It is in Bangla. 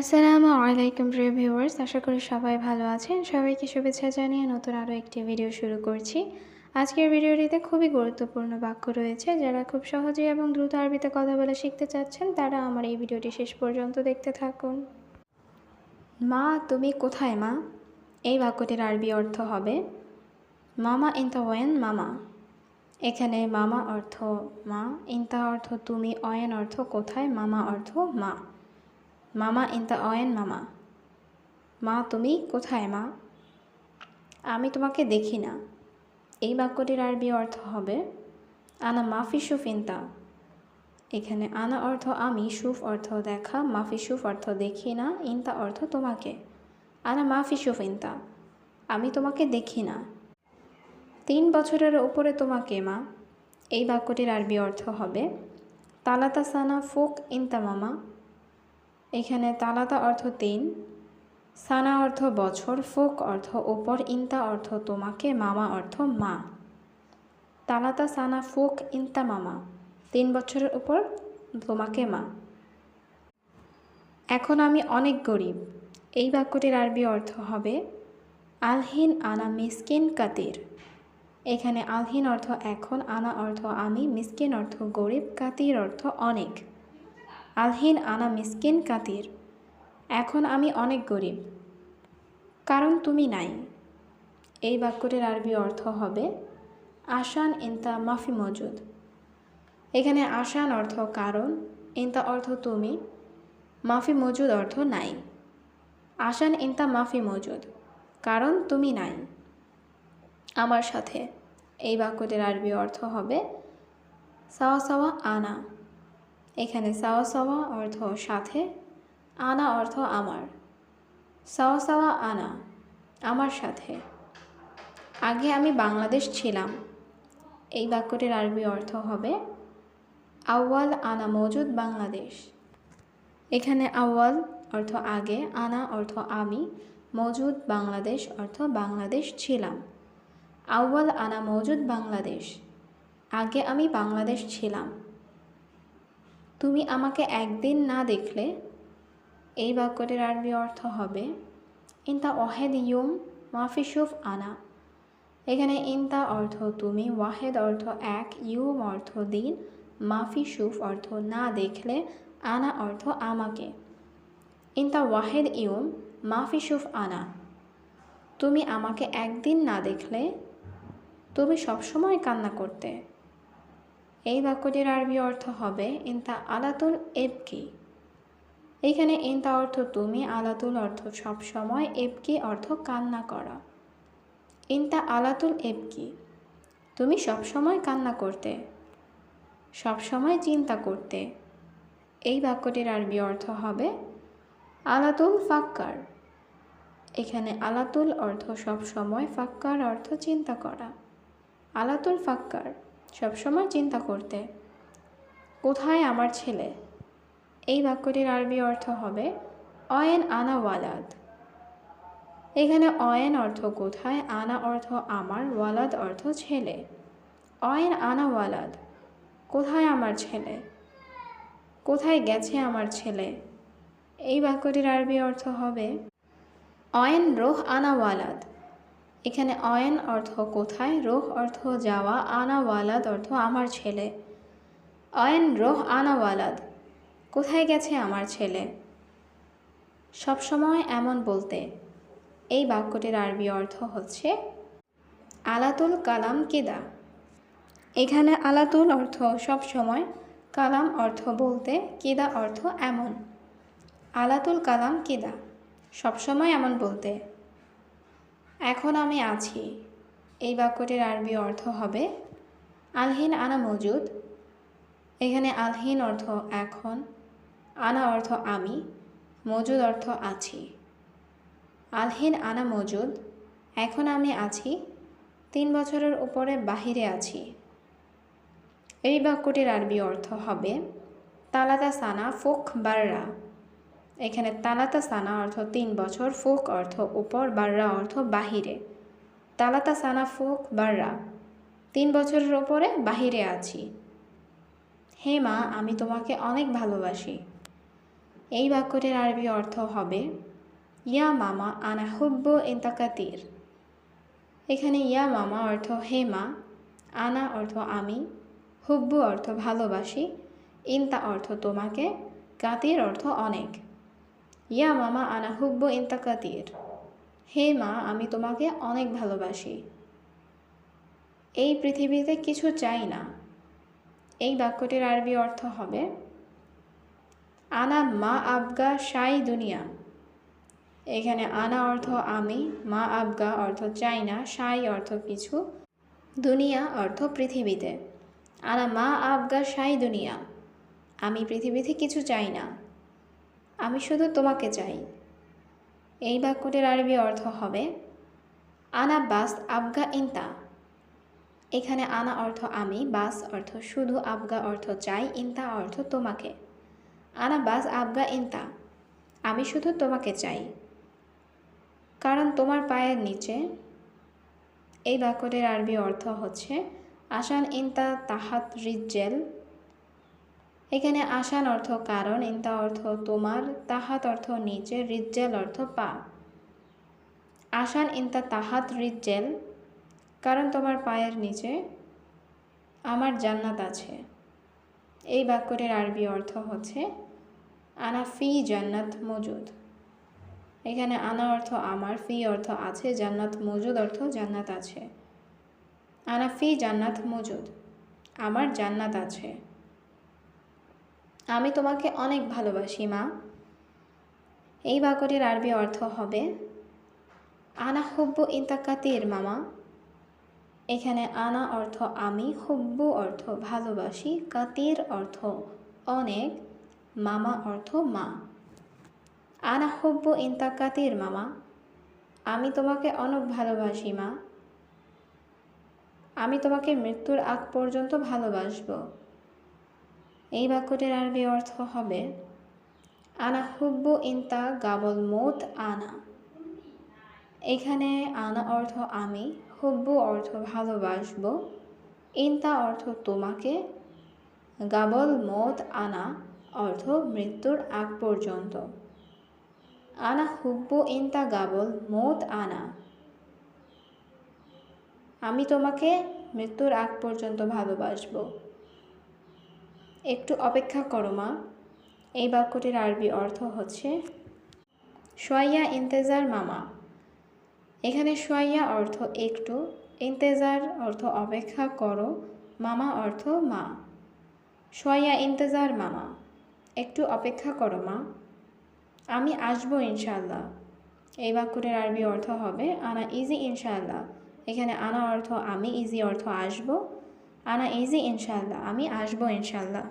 আসসালামু আলাইকুম, প্রিয় ভিউয়ার্স। আশা করি সবাই ভালো আছেন। সবাইকে শুভেচ্ছা জানিয়ে নতুন আরও একটি ভিডিও শুরু করছি। আজকের ভিডিওটিতে খুবই গুরুত্বপূর্ণ বাক্য রয়েছে। যারা খুব সহজে এবং দ্রুত আরবিতে কথা বলে শিখতে চাচ্ছেন, তারা আমার এই ভিডিওটি শেষ পর্যন্ত দেখতে থাকুন। মা, তুমি কোথায়, মা? এই বাক্যটির আরবি অর্থ হবে, মামা ইনতা ওয়েন, মামা। এখানে মামা অর্থ মা ইনতা অর্থ তুমি, অয়েন অর্থ কোথায়, মামা অর্থ মা। মামা ইনতা অয়েন, মামা। মা, তুমি কোথায়, মা? আমি তোমাকে দেখি না। এই বাক্যটির আরবি অর্থ হবে, আনা মাফি সুফ ইনতা। এখানে আনা অর্থ আমি সুফ অর্থ দেখা মাফি সুফ অর্থ দেখি না ইনতা অর্থ তোমাকে। আনা মাফি সুফ ইনতা। আমি তোমাকে দেখি না। তিন বছরের ওপরে তোমাকে, মা। এই বাক্যটির আরবি অর্থ হবে তালাতা সানা ফোক ইনতা, মামা। এখানে তালাতা অর্থ তিন, সানা অর্থ বছর, ফোক অর্থ ওপর ইন্তা অর্থ তোমাকে, মামা অর্থ মা। তালাতা, সানা, ফোক, ইন্তা, মামা, তিন বছরের উপর তোমাকে মা। এখন আমি অনেক গরিব। এই বাক্যটির আরবি অর্থ হবে আলহিন আনা মিসকিন কাতির। এখানে আলহিন অর্থ এখন, আনা অর্থ আমি, মিসকিন অর্থ গরিব, কাতির অর্থ অনেক। আলহিন আনা মিসকিন কাতির। এখন আমি অনেক গরিব। কারণ তুমি নাই। এই বাক্যটির আরবি অর্থ হবে আসান ইনতা মাফি মজুদ। এখানে আসান অর্থ কারণ, ইনতা অর্থ তুমি, মাফি মজুদ অর্থ নাই। আসান ইনতা মাফি মজুদ, কারণ তুমি নাই। আমার সাথে এই বাক্যটির আরবি অর্থ হবে, সাওয়া সাওয়া আনা। এখানে সাওয়া সাওয়া অর্থ সাথে, আনা অর্থ আমার। সাওয়া সাওয়া আনা, আমার সাথে। আগে আমি বাংলাদেশ ছিলাম। এই বাক্যটির আরবি অর্থ হবে, আউয়াল আনা মজুদ বাংলাদেশ। এখানে আউয়াল অর্থ আগে, আনা অর্থ আমি, মজুদ বাংলাদেশ অর্থ বাংলাদেশ ছিলাম। আউয়াল আনা মজুদ বাংলাদেশ। আগে আমি বাংলাদেশ ছিলাম। তুমি আমাকে একদিন না দেখলে এই বাক্যটির আরবি অর্থ হবে, ইনতা ওয়াহেদ ইয়ুম মাফিসুফ আনা। এখানে ইনতা অর্থ তুমি, ওয়াহেদ অর্থ এক ইউম অর্থ দিন মাফিসুফ অর্থ না দেখলে, আনা অর্থ আমাকে। ইনতা ওয়াহেদ ইউম মাফিসুফ আনা। তুমি আমাকে একদিন না দেখলে, তুমি সবসময় কান্না করতে। এই বাক্যটির আরবি অর্থ হবে ইনতা আলাতুল এবকি এখানে ইনতা অর্থ তুমি, আলাতুল অর্থ সব সময় এবকি অর্থ কান্না করা। ইনতা আলাতুল এবকি তুমি সব সময় কান্না করতে, সব সময় চিন্তা করতে। এই বাক্যটির আরবি অর্থ হবে আলাতুল ফাক্কার। এখানে আলাতুল অর্থ সব সময়, ফাক্কার অর্থ চিন্তা করা। আলাতুল ফাক্কার। সবসময় চিন্তা করতে, কোথায় আমার ছেলে? এই বাক্যটির আরবি অর্থ হবে, অয়েন আনা ওয়ালাদ। এখানে অয়েন অর্থ কোথায়, আনা অর্থ আমার, ওয়ালাদ অর্থ ছেলে। অয়েন আনা ওয়ালাদ। কোথায় আমার ছেলে? কোথায় গেছে আমার ছেলে? এই বাক্যটির আরবি অর্থ হবে, অয়েন রোহ আনা ওয়ালাদ। এখানে অয়েন অর্থ কোথায়, রোহ অর্থ যাওয়া, আনা ওয়ালাদ অর্থ আমার ছেলে। অয়েন, রোহ, আনা ওয়ালাদ, কোথায় গেছে আমার ছেলে? সবসময় এমন বলতে। এই বাক্যটির আরবি অর্থ হচ্ছে, আলাতুল কালাম কেদা? এখানে আলাতুল অর্থ সব সময়, কালাম অর্থ বলতে কেদা অর্থ এমন। আলাতুল কালাম কেদা? সবসময় এমন বলতে। এখন আমি আছি। এই বাক্যটির আরবি অর্থ হবে, আলহিন আনা মজুদ। এখানে আলহিন অর্থ এখন আনা অর্থ আমি মজুদ অর্থ আছি আলহিন আনা মজুদ। এখন আমি আছি তিন বছরের উপরে বাহিরে আছি এই বাক্যটির আরবি অর্থ হবে, তালাদা সানা ফোক বাররা। এখানে তালাতা সানা অর্থ তিন বছর, ফোক অর্থ উপর, বাররা অর্থ বাহিরে। তালাতা সানা, ফোক, বাররা। তিন বছরের ওপরে বাহিরে আছি। হে মা, আমি তোমাকে অনেক ভালোবাসি। এই বাক্যটির আরবি অর্থ হবে, ইয়া মামা আনা হুব্বু ইন্তাকাতির এখানে ইয়া মামা অর্থ হে মা, আনা অর্থ আমি, হুব্বু অর্থ ভালোবাসি, ইন্তা অর্থ তোমাকে, কাতির অর্থ অনেক। ইয়া মামা আনা হুব্বু ইন্তা কাতির হে মা, আমি তোমাকে অনেক ভালোবাসি। এই পৃথিবীতে কিছু চাই না। এই বাক্যটির আরবি অর্থ হবে, আনা মা আবগা সাই দুনিয়া। এখানে আনা অর্থ আমি, মা আবগা অর্থ চাই না সাই অর্থ কিছু, দুনিয়া অর্থ পৃথিবীতে। আনা মা আবগা সাই দুনিয়া। আমি পৃথিবীতে কিছু চাই না। আমি শুধু তোমাকে চাই। এই বাক্যটির আরবি অর্থ হবে, আনা বাস আবগা ইন্তা। এখানে আনা অর্থ আমি বাস অর্থ শুধু আবগা অর্থ চাই ইন্তা অর্থ তোমাকে। আনা বাস আবগা ইন্তা আমি শুধু তোমাকে চাই। কারণ তোমার পায়ের নিচে এই বাক্যটির আরবি অর্থ হচ্ছে আসান ইন্তা তাহাত রিজ্জেল এখানে আসান অর্থ কারণ, ইন্তা অর্থ তোমার, তাহাত অর্থ নিচে, রিজ্জেল অর্থ পা। আসান ইন্তা তাহাত, রিজ্জেল, কারণ তোমার পায়ের নিচে আমার জান্নাত আছে। এই বাক্যটির আরবি অর্থ হচ্ছে, আনা ফি জান্নাত মজুদ। এখানে আনা অর্থ আমার, ফি অর্থ আছে, জান্নাত মজুদ অর্থ জান্নাত আছে। আনা ফি জান্নাত মজুদ। আমার জান্নাত আছে। আমি তোমাকে অনেক ভালোবাসি, মা। এই বাক্যটির আরবি অর্থ হবে, আনা হুব্বু ইন্তাকাতির মামা। এখানে আনা অর্থ আমি হুব্বু অর্থ ভালোবাসি কাতির অর্থ অনেক মামা অর্থ মা আনা হুব্বু ইন্তাকাতির মামা। আমি তোমাকে অনেক ভালোবাসি, মা। আমি তোমাকে মৃত্যুর আগ পর্যন্ত ভালোবাসবো। এই বাক্যটির আরবি অর্থ হবে, আনা হুব্বু ইন্তা গাবল মোত আনা। এখানে আনা অর্থ আমি, হুব্বু অর্থ ভালোবাসবো, ইন্তা অর্থ তোমাকে, গাবল মোত আনা অর্থ মৃত্যুর আগ পর্যন্ত। আনা হুব্বু ইন্তা গাবল মোত আনা। আমি তোমাকে মৃত্যুর আগ পর্যন্ত ভালোবাসবো। একটু অপেক্ষা করো, মা। এই বাক্যটির আরবি অর্থ হচ্ছে, সোয়াইয়া ইন্তেজার মামা। এখানে সোয়াইয়া অর্থ একটু, ইন্তেজার অর্থ অপেক্ষা করো, মামা অর্থ মা। সোয়াইয়া ইন্তেজার মামা, একটু অপেক্ষা করো, মা। আমি আসব ইনশাল্লাহ এই বাক্যটির আরবি অর্থ হবে, আনা ইজি ইনশাল্লাহ এখানে আনা অর্থ, আমি ইজি অর্থ আসব। আনা ইজি ইনশাল্লাহ আমি আসব ইনশাল্লাহ